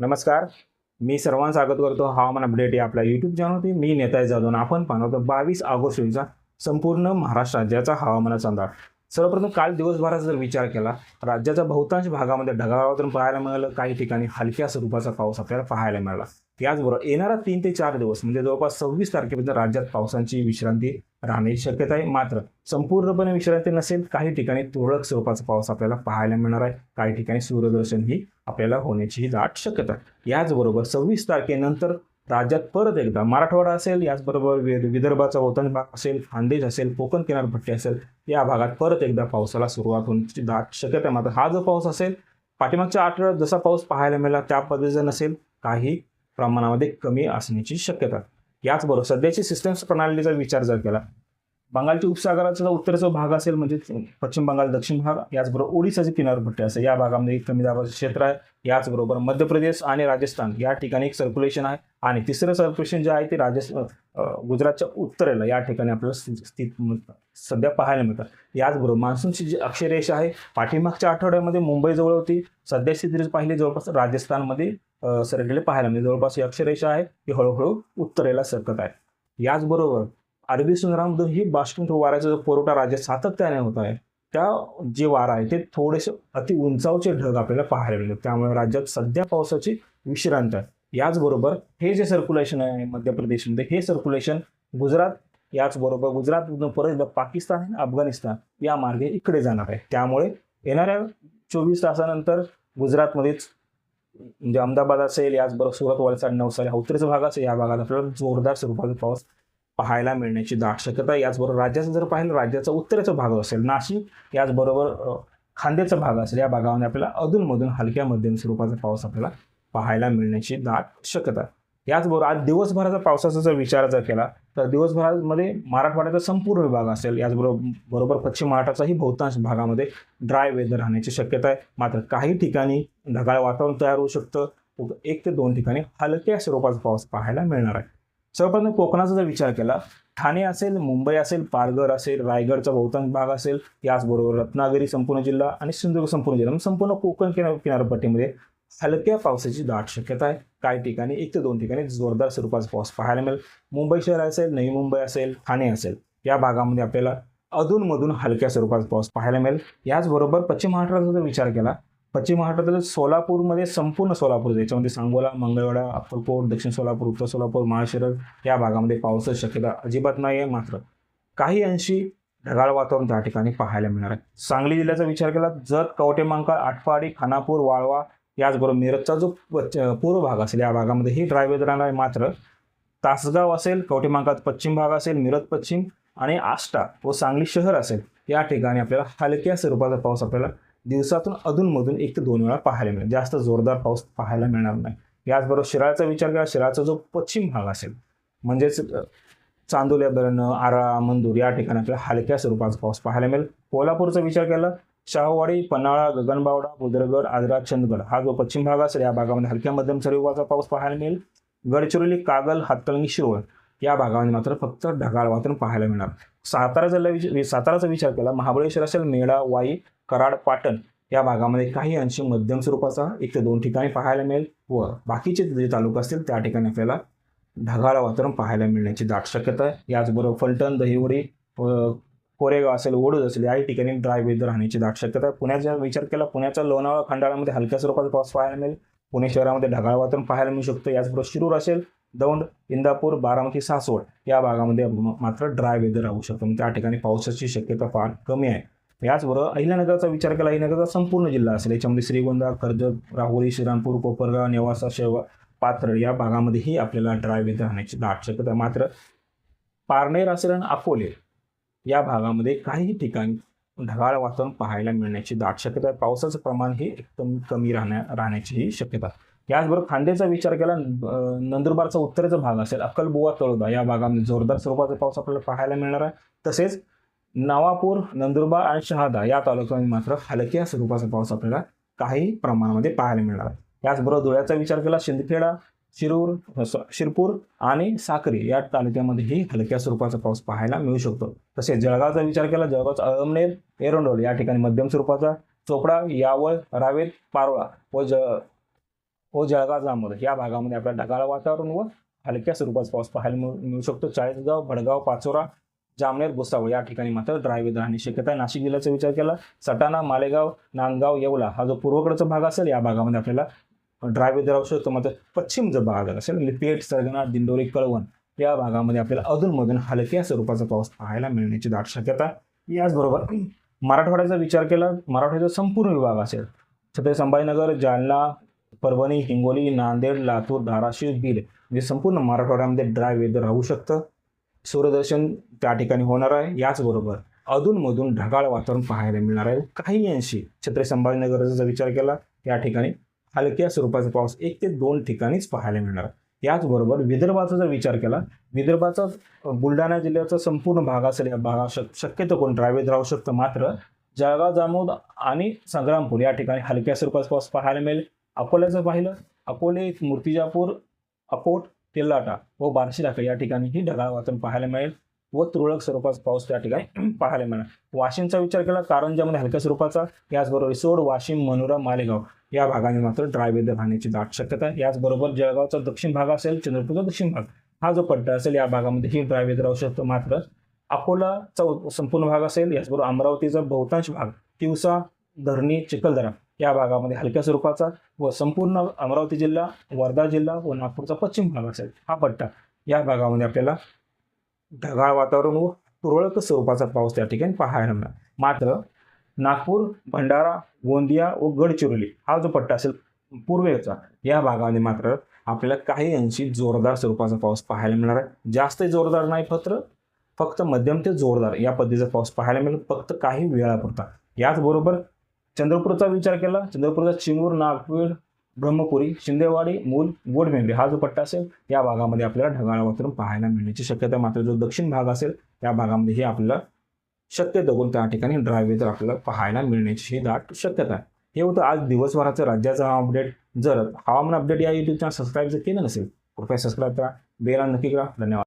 नमस्कार. मी सर्वांना स्वागत करतो. हवामान अपडेट या आपल्या यूट्यूब चॅनलवरती मी नेताय जाधव आपण पाहतो बावीस ऑगस्ट रोजीचा संपूर्ण महाराष्ट्र राज्याचा हवामानाचा अंदाज. सर्वप्रथम काल दिवसभराचा जर विचार केला राज्याच्या बहुतांश भागामध्ये ढगाळातून पाहायला मिळालं. काही ठिकाणी हलक्या स्वरूपाचा पाऊस आपल्याला पाहायला मिळाला. याचबरोबर येणारा तीन ते चार दिवस म्हणजे जवळपास सव्वीस तारखेपर्यंत राज्यात पावसाची विश्रांती राहण्याची शक्यता आहे. मात्र संपूर्णपणे विश्रांती नसेल काही ठिकाणी तुरळक स्वरूपाचा पाऊस आपल्याला पाहायला मिळणार आहे. काही ठिकाणी सूर्यदर्शन ही आपल्याला होण्याची ही दाट शक्यता आहे. याचबरोबर सव्वीस तारखेनंतर राज्यात परत एकदा मराठवाडा असेल याचबरोबर विदर्भाचा बहुतांश भाग असेल खानदेश असेल कोकण किनारपट्टी असेल या भागात परत एकदा पावसाला सुरुवात होण्याची दाट शक्यता आहे. मात्र हा जो पाऊस असेल पाठीमागच्या आठवड्यात जसा पाऊस पाहायला मिळाला त्या पद्धतीचा नसेल काही प्रमाणामध्ये कमी असण्याची शक्यता. याचबरोबर सध्याची सिस्टम्स प्रणालीचा विचार जर केला बंगालच्या उपसागराचा जो उत्तरेचा भाग असेल म्हणजे पश्चिम बंगाल दक्षिण भाग याचबरोबर ओडिसाची किनारपट्टी असेल या भागामध्ये एक कमी दाबाचं क्षेत्र आहे. याचबरोबर मध्य प्रदेश आणि राजस्थान या ठिकाणी एक सर्क्युलेशन आहे. आणि तिसरं सर्क्युलेशन जे आहे ते राजस्थान गुजरातच्या उत्तरेला या ठिकाणी आपल्याला स्थित सध्या पाहायला मिळतात. याचबरोबर मान्सूनची जी अक्षरेषा आहे पाठीमागच्या आठवड्यामध्ये मुंबईजवळ होती. सध्या स्थिती पाहिली जवळपास राजस्थानमध्ये सरकलेले पाहायला मिळते. जवळपास ही अक्षरेषा आहे ती हळूहळू उत्तरेला सरकत आहे. याचबरोबर अरबी समुद्रामधून ही बाष्पीभूत वाऱ्याचा जो पुरवठा राज्यात सातत्याने होत आहे त्या जे वारा आहे ते थोडेसे अति उंचावचे ढग आपल्याला पाहायला मिळतात. त्यामुळे राज्यात सध्या पावसाची विश्रांती आहे. याचबरोबर हे जे सर्क्युलेशन आहे मध्य प्रदेशमध्ये हे सर्क्युलेशन गुजरात याचबरोबर गुजरातमधून परत एकदा पाकिस्तान आणि अफगाणिस्तान या मार्गे इकडे जाणार आहे. त्यामुळे येणाऱ्या चोवीस तासानंतर गुजरातमध्येच म्हणजे अहमदाबाद असेल याचबरोबर सुरत वालसाड नवसारी हा उत्तरेचा भाग असेल या भागात आपल्याला जोरदार स्वरूपाचा पाऊस पाहायला मिळण्याची दाट शक्यता आहे. याचबरोबर राज्याचं जर पाहिलं राज्याचा उत्तरेचा भाग असेल नाशिक याचबरोबर खांद्याचा भाग असेल या भागामध्ये आपल्याला अधूनमधून हलक्या मध्यम स्वरूपाचा पाऊस आपल्याला पाहायला मिळण्याची दाट शक्यता याचबरोबर आज दिवसभराचा पावसाचा जर विचार जर केला तर दिवसभरामध्ये मराठवाड्याचा संपूर्ण विभाग असेल याचबरोबर बरोबर पश्चिम महाराष्ट्राचाही बहुतांश भागामध्ये ड्राय वेदर राहण्याची शक्यता आहे. मात्र काही ठिकाणी ढगाळ वातावरण तयार होऊ शकतं. एक ते दोन ठिकाणी हलक्या स्वरूपाचा पाऊस पाहायला मिळणार आहे. सर्वप्रथम कोकणाचा जर विचार केला ठाणे असेल मुंबई असेल पालघर असेल रायगडचा बहुतांश भाग असेल याचबरोबर रत्नागिरी संपूर्ण जिल्हा आणि सिंधुदुर्ग संपूर्ण जिल्हा म्हणजे संपूर्ण कोकण किनार किनारपट्टीमध्ये हलक्या पावसाची दाट शक्यता आहे. काही ठिकाणी एक ते दोन ठिकाणी जोरदार स्वरूपाचा पाऊस पाहायला मिळेल. मुंबई शहर असेल नवी मुंबई असेल ठाणे असेल या भागामध्ये आपल्याला अधूनमधून हलक्या स्वरूपाचा पाऊस पाहायला मिळेल. याचबरोबर पश्चिम महाराष्ट्राचा जर विचार केला पश्चिम महाराष्ट्रातील सोलापूरमध्ये संपूर्ण सोलापूर याच्यामध्ये सांगोला मंगळवेढा अक्कलकोट दक्षिण सोलापूर उत्तर सोलापूर माळशिरस या भागामध्ये पावसाची शक्यता अजिबात नाही आहे मात्र काही अंशी ढगाळ वातावरण त्या ठिकाणी पाहायला मिळणार आहे. सांगली जिल्ह्याचा विचार केला जत कवटेमंका आटपाडी खानापूर वाळवा याचबरोबर मिरजचा जो पूर्व भाग असेल या भागामध्ये ही ड्राय वेदर राहणार आहे मात्र तासगाव असेल कवटेमंकात पश्चिम भाग असेल मिरज पश्चिम आणि आष्टा व सांगली शहर असेल या ठिकाणी आपल्याला हलक्या स्वरूपाचा पाऊस आपल्याला दिवसातून अधूनमधून एक ते दोन वेळा पाहायला मिळेल. जास्त जोरदार पाऊस पाहायला मिळणार नाही. याचबरोबर शिराळचा विचार केला शिराळचा जो पश्चिम भाग असेल म्हणजेच चांदोली चांदोल्या आरा मंदूर या ठिकाणी आपल्याला हलक्या स्वरूपाचा पाऊस पाहायला मिळेल. कोल्हापूरचा विचार केला शाहूवाडी पन्हाळा गगनबावडा बुद्रगड आजरा चंदगड. हा जो पश्चिम भाग असेल या भागामध्ये हलक्या मध्यम स्वरूपाचा पाऊस पाहायला मिळेल. गडचिरोली कागल हातकणंगी शिरोळ या भागामध्ये मात्र फक्त ढगाळ वातावरण पाहायला मिळणार. सातारा जिल्हा विचार साताराचा विचार केला महाबळेश्वर असेल मेळा वाई कराड पाटण या भागामध्ये काही अंशी मध्यम स्वरूपाचा एक ते दोन ठिकाणी पाहायला मिळेल व बाकीचे जे तालुका असतील त्या ठिकाणी आपल्याला ढगाळ वातावरण पाहायला मिळण्याची दाट शक्यता आहे. याचबरोबर फलटण दहिवडी कोरेगाव असेल ओडूज असेल याही ठिकाणी ड्राय वेदर राहण्याची दाट शक्यता. पुण्याचा विचार केला पुण्याचा लोणावळा खंडाळामध्ये हलक्या स्वरूपाचा पाऊस पाहायला मिळेल. पुणे शहरामध्ये ढगाळ वातावरण पाहायला मिळू शकतं. याचबरोबर शिरूर असेल दौंड इंदापूर बारामती सासवड या भागामध्ये मात्र ड्राय वेदर राहू शकतो. म्हणजे त्या ठिकाणी पावसाची शक्यता फार कमी आहे. याचबरोबर अहिल्यानगरचा विचार केला अहिल्यानगरचा संपूर्ण जिल्हा असेल. याच्यामध्ये श्रीगोंदा कर्जत राहुरी श्रीरामपूर कोपरगाव नेवासा शेवा पात्र या भागामध्येही आपल्याला ड्राय वेदर राहण्याची दाट शक्यता मात्र पारनेर असेल आणि अकोले या भागामध्ये काही ठिकाणी ढगाळ वातावरण पाहायला मिळण्याची दाट शक्यता आहे. पावसाचं प्रमाण हे एकदम कमी राहण्या राहण्याचीही शक्यता याचबरोबर खांदेचा विचार केला नंदुरबारचा उत्तरेचा भाग असेल अक्कलबुवा तळोदा या भागामध्ये जोरदार स्वरूपाचा पाऊस आपल्याला पाहायला मिळणार आहे. तसेच नवापूर नंदुरबार आणि शहादा या तालुक्यामध्ये मात्र हलक्या स्वरूपाचा पाऊस आपल्याला काही प्रमाणामध्ये पाहायला मिळणार आहे. याचबरोबर धुळ्याचा विचार केला शिंदखेडा शिरूर स- शिरपूर आणि साक्री या तालुक्यामध्येही हलक्या स्वरूपाचा पाऊस पाहायला मिळू शकतो. तसेच जळगावचा विचार केला जळगावचा अळमनेर एरंडोल या ठिकाणी मध्यम स्वरूपाचा चोपडा यावळ रावेत पारोळा व ज व जळगाव जामोद या भागामध्ये आपल्याला ढगाळ वातावरण व हलक्या स्वरूपाचा पाऊस पाहायला मिळू मिळू शकतो. चाळीसगाव भडगाव पाचोरा जामनेर भुसावळ या ठिकाणी मात्र ड्राय राहण्याची शक्यता आहे. नाशिक जिल्ह्याचा विचार केला सटाणा मालेगाव नांदगाव येवला हा जो पूर्वकडचा भाग असेल या भागामध्ये आपल्याला ड्राय राहू शकतो मात्र पश्चिम जो भाग असेल म्हणजे पेठ सरगणा दिंडोरी कळवण या भागामध्ये आपल्याला अधूनमधून हलक्या स्वरूपाचा पाऊस पाहायला मिळण्याची दाट शक्यता याचबरोबर मराठवाड्याचा विचार केला मराठवाड्याचा संपूर्ण विभाग असेल छत्रपती संभाजीनगर जालना परभणी हिंगोली नांदेड लातूर धाराशिव बीड म्हणजे संपूर्ण मराठवाड्यामध्ये ड्राय वेदर राहू शकतं. सूर्यदर्शन त्या ठिकाणी होणार आहे. याचबरोबर अधूनमधून ढगाळ वातावरण पाहायला मिळणार आहे. काही अंशी छत्रपती संभाजीनगरचा जर विचार केला या ठिकाणी हलक्या स्वरूपाचा पाऊस एक ते दोन ठिकाणीच पाहायला मिळणार आहे. याचबरोबर विदर्भाचा जर विचार केला विदर्भाचा बुलढाणा जिल्ह्याचा संपूर्ण भाग असेल या भागा शक शक्यतो कोण ड्रायव्हेज राहू शकतं मात्र जळगाव जामोद आणि संग्रामपूर या ठिकाणी हलक्या स्वरूपाचा पाऊस पाहायला मिळेल अकोल्याचं पाहिलं अकोले मूर्तिजापूर अकोट तेलाटा व बार्शीलाखा या ठिकाणी ही ढगाळ वातावरण पाहायला मिळेल व तुरळक स्वरूपाचा पाऊस त्या ठिकाणी पाहायला मिळणार वाशिमचा विचार केला कारंजामध्ये हलक्या स्वरूपाचा याचबरोबर रिसोड वाशिम मनोरा मालेगाव या भागाने मात्र ड्राय वेदर राहण्याची दाट शक्यता आहे. याचबरोबर जळगावचा दक्षिण भाग असेल चंद्रपूरचा दक्षिण भाग हा जो पट्टा असेल या भागामध्ये ही ड्राय वेदर राहू शकतो. मात्र अकोलाचा संपूर्ण भाग असेल याचबरोबर अमरावतीचा बहुतांश भाग तिवसा धरणी चिखलदरा या भागामध्ये हलक्या स्वरूपाचा व संपूर्ण अमरावती जिल्हा वर्धा जिल्हा व नागपूरचा पश्चिम भाग असेल हा पट्टा या भागामध्ये आपल्याला ढगाळ वातावरण व तुरळक स्वरूपाचा पाऊस त्या ठिकाणी पाहायला मिळाला मात्र नागपूर भंडारा गोंदिया व गडचिरोली हा जो पट्टा असेल पूर्वेचा या भागामध्ये मात्र आपल्याला काही अंशी जोरदार स्वरूपाचा पाऊस पाहायला मिळणार आहे. जास्त जोरदार नाही फक्त फक्त मध्यम ते जोरदार या पद्धतीचा पाऊस पाहायला मिळेल फक्त काही वेळापुरता. याचबरोबर चंद्रपूरचा विचार केला चंद्रपूरचा चिमूर नागपूर ब्रह्मपुरी शिंदेवाडी मूल गोडमेंढे हा जो पट्टा असेल या भागामध्ये आपल्याला ढगाळ वातावरण पाहायला मिळण्याची शक्यता मात्र जो दक्षिण भाग असेल त्या भागामध्ये हे आपल्याला शक्यतो कोणत्या ठिकाणी ड्राय वेदर आपल्याला पाहायला मिळण्याची ही दाट शक्यता आहे. हे होतं आज दिवसभराचं राज्याचं हवामान अपडेट जर हवामान अपडेट या युट्यूब चॅनल सबस्क्राईब जर केलं नसेल कृपया सबस्क्राईब करा. बेला नक्की करा. धन्यवाद.